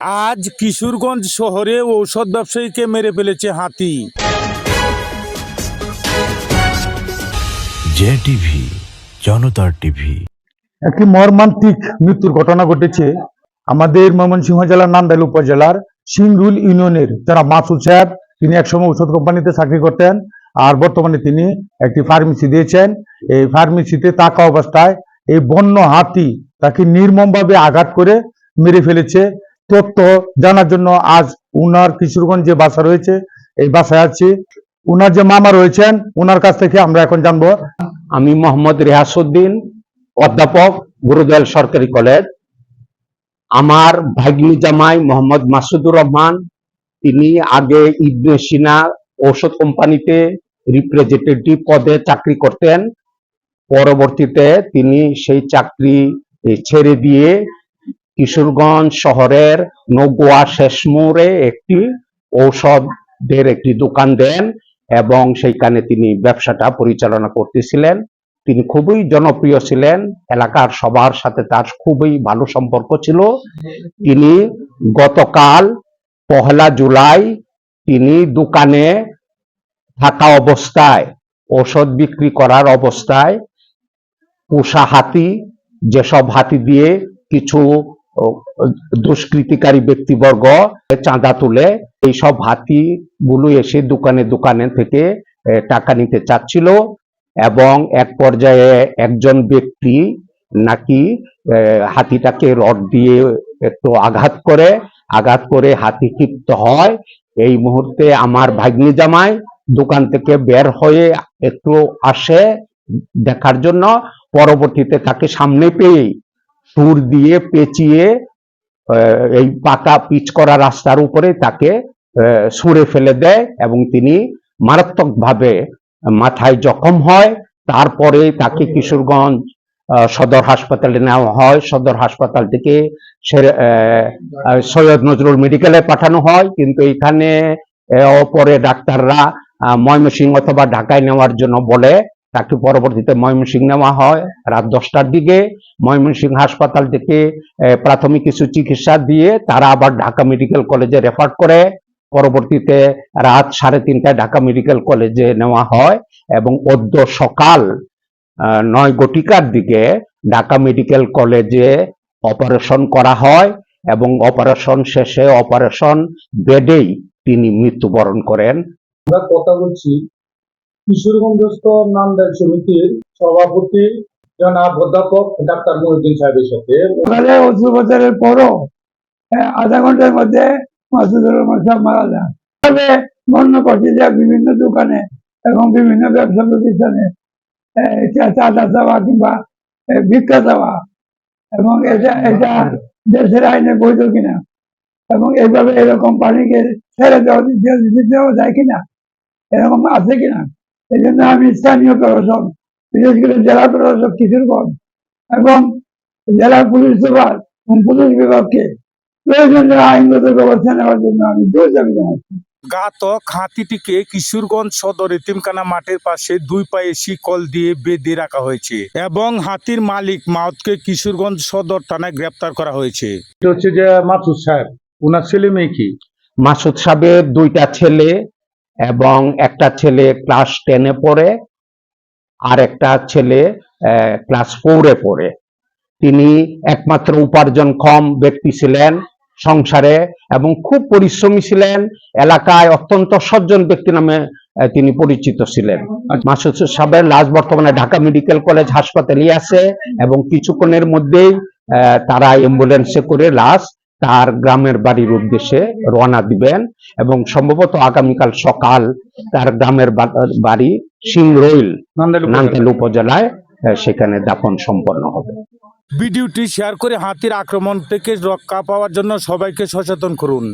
আজ কিশোরগঞ্জ শহরে ঔষধ ব্যবসায়ীকে মেরে ফেলেছে হাতি। জে টিভি জনতার টিভি। একটি মর্মান্তিক মৃত্যুর ঘটনা ঘটেছে আমাদের ময়মনসিংহ জেলার নান্দাইল উপজেলার সিংরুল ইউনিয়নের। যারা মাসুদ সাহেব তিনি একসময় ঔষধ কোম্পানিতে চাকরি করতেন আর বর্তমানে তিনি একটি ফার্মেসি দিয়েছেন। এই ফার্মেসিতে থাকা অবস্থায় এই বন্য হাতি তাকে নির্মমভাবে আঘাত করে মেরে ফেলেছে। তথ্য জানার জন্য আজ উনার কিশোরগঞ্জ যে বাসা রয়েছে, এই বাসায় আছি। উনার যে মামা রয়েছেন, উনার কাছ থেকে আমরা এখন জানব। আমি মোহাম্মদ রেহাসুদ্দিন অধ্যাপক, গুরুদয়াল সরকারি কলেজ। আমার ভাগ্নি জামাই মোহাম্মদ মাসুদুর রহমান, তিনি আগে ইবনে সিনা ঔষধ কোম্পানিতে রিপ্রেজেন্টেটিভ পদে চাকরি করতেন। পরবর্তীতে তিনি সেই চাকরি ছেড়ে দিয়ে কিশোরগঞ্জ শহরের নগুয়া শেষমোড়ে একটি ঔষধের একটি দোকান দেন এবং সেইখানে তিনি ব্যবসাটা পরিচালনা করতেছিলেন। তিনি খুবই জনপ্রিয় ছিলেন। এলাকার সবার সাথে তার খুবই ভালো সম্পর্ক ছিল। তিনি গতকাল পহেলা জুলাই তিনি দোকানে থাকা অবস্থায়, ঔষধ বিক্রি করার অবস্থায় পোষা হাতি, যেসব হাতি দিয়ে কিছু দুষ্কৃতিকারী ব্যক্তিবর্গ চাঁদা তুলে এইসব হাতিগুলো এসে দোকানে দোকানে থেকে টাকা নিতে চাচ্ছিল এবং এক পর্যায়ে একজন ব্যক্তি নাকি হাতিটাকে রড দিয়ে একটু আঘাত করে আঘাত করে হাতি ক্ষিপ্ত হয়। এই মুহূর্তে আমার ভাগ্নি জামাই দোকান থেকে বের হয়ে একটু আসে দেখার জন্য, পরবর্তীতে তাকে সামনে পেয়ে সুর দিয়ে পেঁচিয়ে এই পাকা পিচ করা রাস্তার উপরে তাকে সুরে ফেলে দেয় এবং তিনি মারাত্মকভাবে মাথায় জখম হয়। তারপরে তাকে কিশোরগঞ্জ সদর হাসপাতালে নেওয়া হয়। সদর হাসপাতাল থেকে সৈয়দ নজরুল মেডিকেলে পাঠানো হয়। কিন্তু এখানে আহ, পরে ডাক্তাররা ময়মনসিংহ অথবা ঢাকায় নেওয়ার জন্য বলে তাকে পরবর্তীতে ময়মনসিংহ নেওয়া হয়। রাত দশটার দিকে ময়মনসিংহ হাসপাতাল থেকে প্রাথমিক কিছু চিকিৎসা দিয়ে তারা আবার ঢাকা মেডিকেল কলেজে রেফার করে। পরবর্তীতে রাত সাড়ে তিনটায় ঢাকা মেডিকেল কলেজে নেওয়া হয় এবং অদ্য সকাল নয় গটিকার দিকে ঢাকা মেডিকেল কলেজে অপারেশন করা হয় এবং অপারেশন শেষে অপারেশন বেডেই তিনি মৃত্যুবরণ করেন। আমরা কথা বলছি কিশোরগঞ্জস্থ সমিতির সভাপতি জনাব অধ্যাপক ডাক্তার মহিউদ্দিন সাহেবের সাথে। অস্ত্রোপচারের পরও আধা ঘণ্টার মধ্যে মাসুদুর রহমান সাহেব মারা যান তবে বর্ণনা করছে বিভিন্ন দোকানে এবং বিভিন্ন ব্যবসা প্রতিষ্ঠানে চাঁদা চাওয়া কিংবা ভিক্ষা চাওয়া এবং এটা এটা দেশের আইনে বৈধ কিনা এবং এইভাবে এরকম পানিকে ছেড়ে দেওয়া দেওয়া যায় কিনা, এরকম আছে কিনা? এই জন্য আমি স্থানীয় প্রশাসন বিশেষ করে জেলা প্রশাসক কিশোরগঞ্জ এবং জেলা পুলিশ সুপার এবং পুলিশ বিভাগকে প্রয়োজনীয় আইনগত ব্যবস্থা নেওয়ার জন্য আমি জোর দাবি জানাচ্ছি। ঘাতক হাতিটিকে কিশোরগঞ্জ সদর এতিমখানা মাঠের পাশে দুই পায়ে শিকল দিয়ে বেঁধে রাখা হয়েছে এবং হাতির মালিক মাউতকে কিশোরগঞ্জ সদর থানায় গ্রেপ্তার করা হয়েছে। এটা হচ্ছে যে মাসুদ সাহেব উনার ছেলে মেয়ে কি? মাসুদ সাহেবের দুইটা ছেলে এবং একটা ছেলে ক্লাস টেনে পড়ে, আর একটা ছেলে ক্লাস ফোরে পড়ে। তিনি একমাত্র উপার্জনক্ষম ব্যক্তি ছিলেন সংসারে এবং খুব পরিশ্রমী ছিলেন, এলাকায় অত্যন্ত সজ্জন ব্যক্তি নামে তিনি পরিচিত ছিলেন। মাসুদ সাহেবের লাশ বর্তমানে ঢাকা মেডিকেল কলেজ হাসপাতালে আছে এবং কিছুক্ষণের মধ্যেই তারা অ্যাম্বুলেন্সে করে লাশ তার গ্রামের বাড়ির উদ্দেশ্যে রওনা দিবেন এবং সম্ভবত আগামীকাল সকাল তার গ্রামের বাড়ি সিংরইল নান্দেল উপজেলায়। সেখানে দাফন সম্পন্ন হবে। ভিডিওটি শেয়ার করে হাতির আক্রমণ থেকে রক্ষা পাওয়ার জন্য সবাইকে সচেতন করুন।